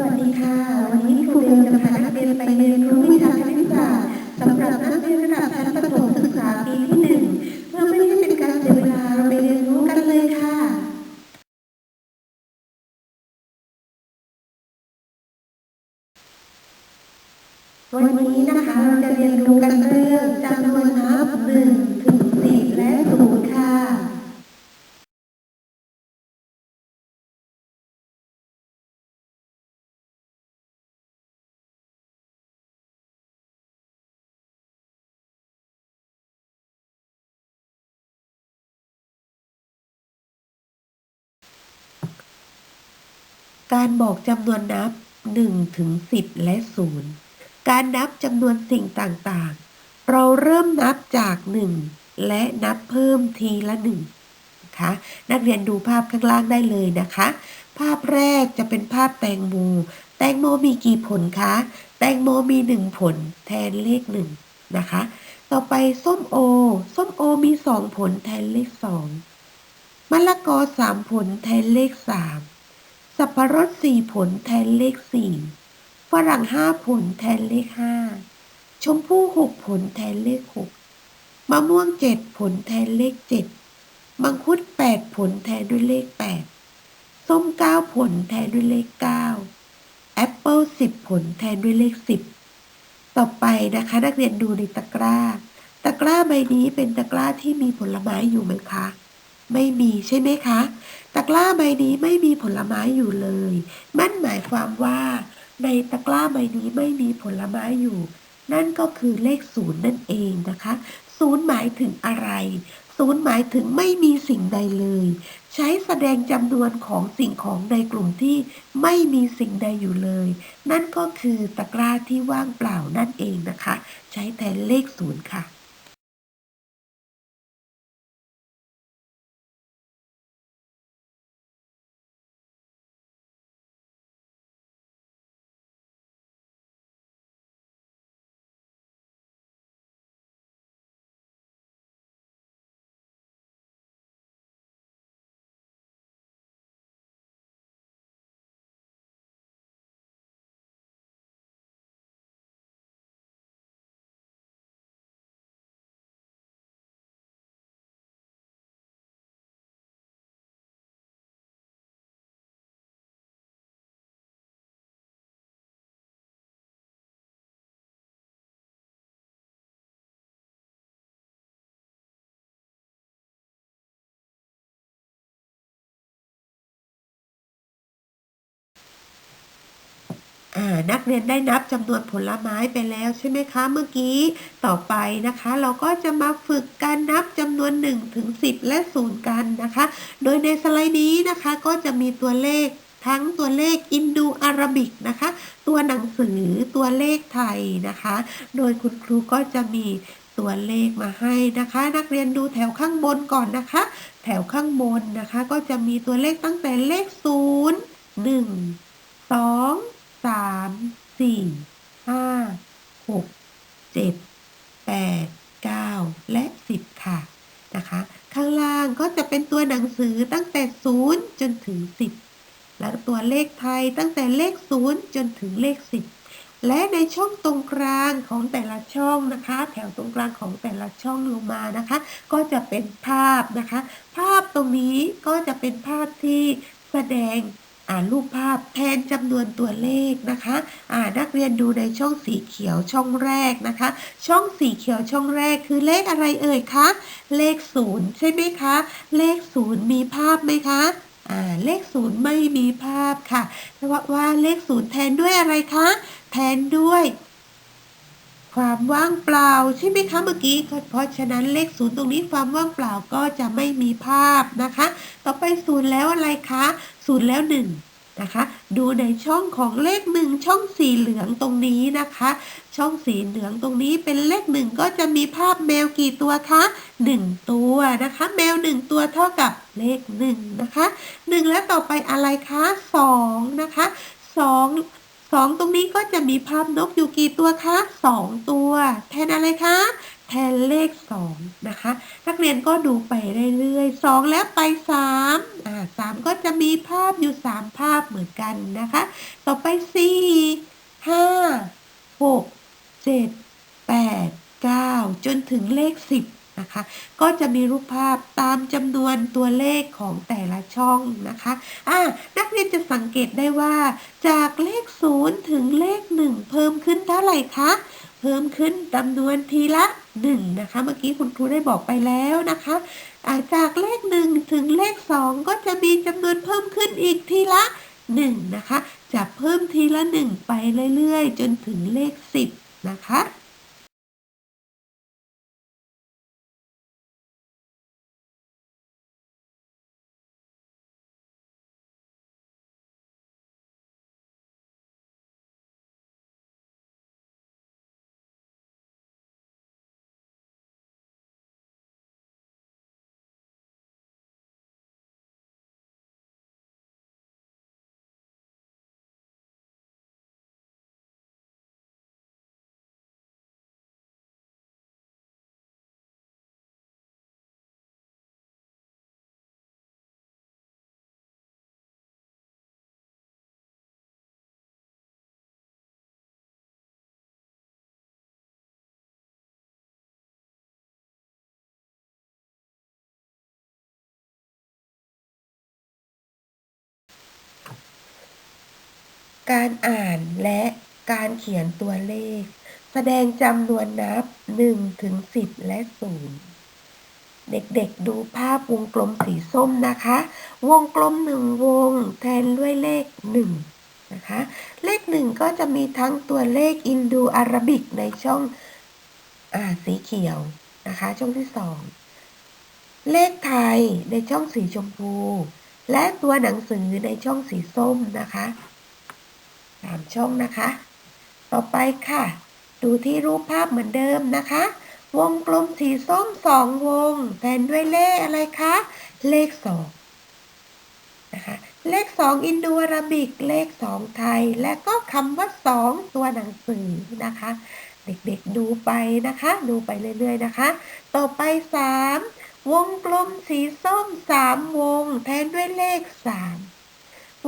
วัสดีค่ะ วันนี้ครูเบลจะพานักเรียนไปเรียนรู้วิชาคณิตศาสตร์สำหรับนักเรียนระดับชั้นประถมศึกษาปีที่หนึ่งเพื่อไม่ให้เป็นการเสียเวลาเราไปเรียนรู้กันเลยค่ะ วันนี้นะคะเราจะเรียนรู้กันเรื่องจำนวนนับหนึ่งถึง การบอกจำนวนนับ1ถึง10 และ 0 การนับจำนวนสิ่งต่างๆ เราเริ่มนับจาก 1 และนับเพิ่มทีละ 1 นะคะ นักเรียนดูภาพข้างล่างได้เลยนะคะ ภาพแรกจะเป็นภาพแตงโม แตงโมมีกี่ผลคะ แตงโมมี 1 ผลแทนเลข 1 นะคะ ต่อไปส้มโอ ส้มโอมี 2 ผลแทนเลข 2มะละกอ 3 ผลแทนเลข 3 สับปะรดสี่ผลแทนเลขสี่ฝรั่งห้าผลแทนเลขห้าชมพู่หกผลแทนเลขหกมะม่วงเจ็ดผลแทนเลขเจ็ดมังคุดแปดผลแทนด้วยเลขแปดส้มเก้าผลแทนด้วยเลขเก้าแอปเปิลสิบผลแทนด้วยเลขสิบต่อไปนะคะ นักเรียนดูในตะกร้า ตะกร้าใบนี้เป็นตะกร้าที่มีผลไม้อยู่ไหมคะ ไม่มีใช่ไหมคะ ตะกร้าใบนี้ไม่มีผลไม้อยู่เลย นั่นหมายความว่า ในตะกร้าใบนี้ไม่มีผลไม้อยู่ นั่นก็คือเลขศูนย์นั่นเองนะคะ ศูนย์หมายถึงอะไร ศูนย์หมายถึงไม่มีสิ่งใดเลย ใช้แสดงจำนวนของสิ่งของในกลุ่มที่ไม่มีสิ่งใดอยู่เลย นั่นก็คือตะกร้าที่ว่างเปล่านั่นเองนะคะ ใช้แทนเลขศูนย์ค่ะ นักเรียนได้นับจำนวนผลไม้ไปแล้วใช่ไหมคะ เมื่อกี้ต่อไปนะคะ เราก็จะมาฝึกการนับจำนวน1ถึง10 และ0กันนะคะ โดยในสไลด์นี้นะคะก็จะมีตัวเลขทั้งตัวเลขอินโดอาราบิกนะคะ ตัวหนังสือตัวเลขไทยนะคะ โดยคุณครูก็จะมีตัวเลขมาให้นะคะ นักเรียนดูแถวข้างบนก่อนนะคะ แถวข้างบนนะคะ ก็จะมีตัวเลขตั้งแต่เลข0 1 2 สามสี่ห้าหกเจ็ดแปดเก้าและสิบค่ะนะคะข้างล่างก็จะเป็นตัวหนังสือตั้งแต่ศูนย์จนถึงสิบแล้วตัวเลขไทยตั้งแต่เลขศูนย์จนถึงเลขสิบและในช่องตรงกลางของแต่ละช่องนะคะ แถวตรงกลางของแต่ละช่องลงมานะคะ ก็จะเป็นภาพนะคะ ภาพตรงนี้ก็จะเป็นภาพที่แสดง รูปภาพแทนจำนวนตัวเลขนะคะอ่านักเรียนดูในช่องสีเขียวช่องแรกนะคะ ช่องสีเขียวช่องแรกคือเลขอะไรเอ่ยคะ เลขศูนย์ใช่ไหมคะ เลขศูนย์มีภาพไหมคะอ่าเลขศูนย์ไม่มีภาพค่ะเพราะว่าเลขศูนย์แทนด้วยอะไรคะ แทนด้วย ความว่างเปล่าใช่ไหมคะเมื่อกี้ เพราะฉะนั้นเลขศูนย์ตรงนี้ความว่างเปล่าก็จะไม่มีภาพนะคะ ต่อไปศูนย์แล้วอะไรคะ ศูนย์แล้วหนึ่งนะคะ ดูในช่องของเลขหนึ่งช่องสีเหลืองตรงนี้นะคะ ช่องสีเหลืองตรงนี้เป็นเลขหนึ่งก็จะมีภาพแมวกี่ตัวคะหนึ่งตัวนะคะ แมวหนึ่งตัวเท่ากับเลขหนึ่งนะคะหนึ่งแล้วต่อไปอะไรคะสองนะคะสองสองตรงนี้ก็จะมีภาพนกอยู่กี่ตัวคะสองตัว แทนอะไรคะแทนเลขสองนะคะ นักเรียนก็ดูไปเรื่อยๆสองแล้วไปสามอ่า มีภาพอยู่สามภาพเหมือนกันนะคะ ต่อไปสี่ห้าหกเจ็ดแปดเก้าจนถึงเลขสิบนะคะ ก็จะมีรูปภาพตามจำนวนตัวเลขของแต่ละช่องนะคะอ่านักเรียนจะสังเกตได้ว่า จากเลขศูนย์ถึงเลขหนึ่งเพิ่มขึ้นเท่าไหร่คะ พิ่มขึ้นจำนวนทีละหนึ่งนะคะ เมื่อกี้คุณครูได้บอกไปแล้วนะคะาจากเลขหนึ่งถึงเลขสองก็จะมีจำนวนเพิ่มขึ้นอีกทีละหนึ่งนะคะ จะเพิ่มทีละหนึ่งไปเรื่อยๆ จนถึงเลขสิบนะคะ การอ่านและการเขียนตัวเลข แสดงจำนวนนับ1ถึง10 และ 0 เด็กๆดูภาพวงกลมสีส้มนะคะ วงกลมหนึ่งวงแทนด้วยเลข1นะคะเลข1ก็จะมีทั้งตัวเลขอินโดอาราบิกในช่องอาสีเขียวนะคะ ช่องที่2เลขไทยในช่องสีชมพู และตัวหนังสือในช่องสีส้มนะคะ สามช่องนะคะ ต่อไปค่ะ ดูที่รูปภาพเหมือนเดิมนะคะ วงกลมสีส้มสองวงแทนด้วยเลขอะไรคะ เลขสองนะคะเลขสองอินโดอาราบิก เลขสองไทย และก็คำว่าสองตัวหนังสือนะคะ เด็กๆดูไปนะคะ ดูไปเรื่อยๆนะคะ ต่อไปสามวงกลมสีส้มสามวง แทนด้วยเลขสาม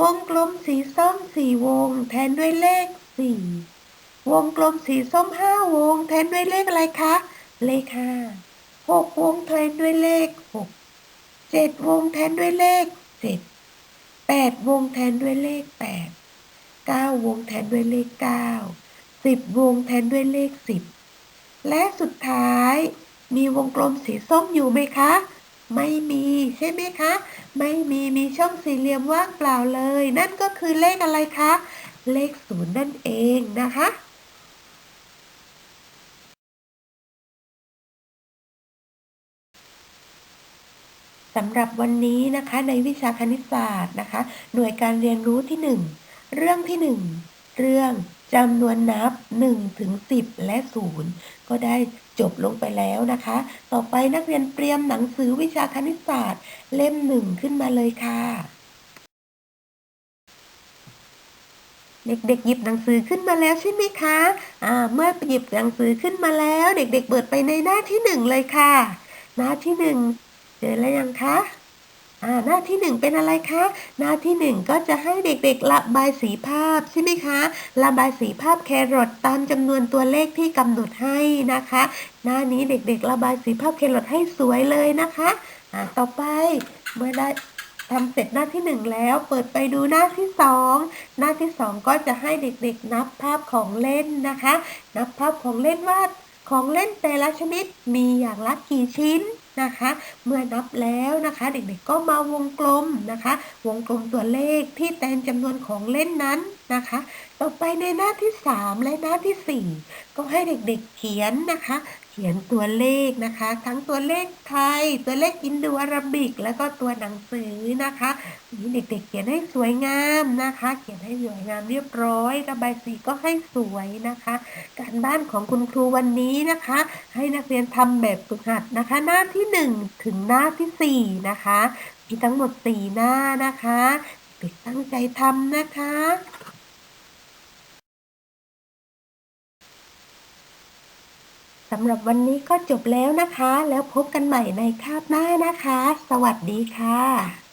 วงกลมสีส้มสี่วง แทนด้วยเลขสี่วงกลมสีส้มห้าวง แทนด้วยเลขอะไรคะ เลขห้าหกวงแทนด้วยเลขหกเจ็ดวงแทนด้วยเลขเจ็ดแปดวงแทนด้วยเลขแปดเก้าวงแทนด้วยเลขเก้าสิบวงแทนด้วยเลขสิบและสุดท้ายมีวงกลมสีส้มอยู่ไหมคะ ไม่มีใช่ไหมคะ ไม่มีมีช่องสี่เหลี่ยมว่างเปล่าเลย นั่นก็คือเลขอะไรคะ เลขศูนย์นั่นเองนะคะสำหรับวันนี้นะคะในวิชาคณิตศาสตร์นะคะ หน่วยการเรียนรู้ที่ 1 เรื่องที่ 1 เรื่อง จำนวนนับ1ถึง10 และ 0 ก็ได้จบลงไปแล้วนะคะ ต่อไปนักเรียนเตรียมหนังสือวิชาคณิตศาสตร์ เล่มหนึ่งขึ้นมาเลยค่ะ เด็กๆหยิบหนังสือขึ้นมาแล้วใช่ไหมคะอ่าเมื่อหยิบหนังสือขึ้นมาแล้ว เด็ก ๆ เปิดไปในหน้าที่หนึ่งเลยค่ะ หน้าที่หนึ่งเจอแล้วยังคะ หน้าที่หนึ่งเป็นอะไรคะ หน้าที่หนึ่งก็จะให้เด็กๆระบายสีภาพใช่ไหมคะระบายสีภาพแครอทตามจำนวนตัวเลขที่กำหนดให้นะคะ หน้านี้เด็กๆระบายสีภาพแครอทให้สวยเลยนะคะอ่าต่อไปเมื่อได้ทำเสร็จหน้าที่หนึ่งแล้ว เปิดไปดูหน้าที่สองหน้าที่สองก็จะให้เด็กๆ นับภาพของเล่นนะคะ นับภาพของเล่นว่าของเล่นแต่ละชนิดมีอย่างละกี่ชิ้น นะคะ เมื่อนับแล้วนะคะ เด็กๆก็มาวงกลมนะคะ วงกลมตัวเลขที่แทนจำนวนของเล่นนั้นนะคะ ต่อไปในหน้าที่3และหน้าที่4ก็ให้เด็กๆเขียนนะคะ เขียนตัวเลขนะคะ ทั้งตัวเลขไทย ตัวเลขอินโดอาราบิก แล้วก็ตัวหนังสือนะคะนี่เด็กๆเขียนให้สวยงามนะคะ เขียนให้สวยงามเรียบร้อยระบายสีก็ให้สวยนะคะ การบ้านของคุณครูวันนี้นะคะ ให้นักเรียนทำแบบฝึกหัดนะคะ หน้าที่1ถึงหน้าทีสี่4นะคะมีทั้งหมด4หน้านะคะ เด็กตั้งใจทำนะคะ สำหรับวันนี้ก็จบแล้วนะคะ แล้วพบกันใหม่ในคาบหน้านะคะ สวัสดีค่ะ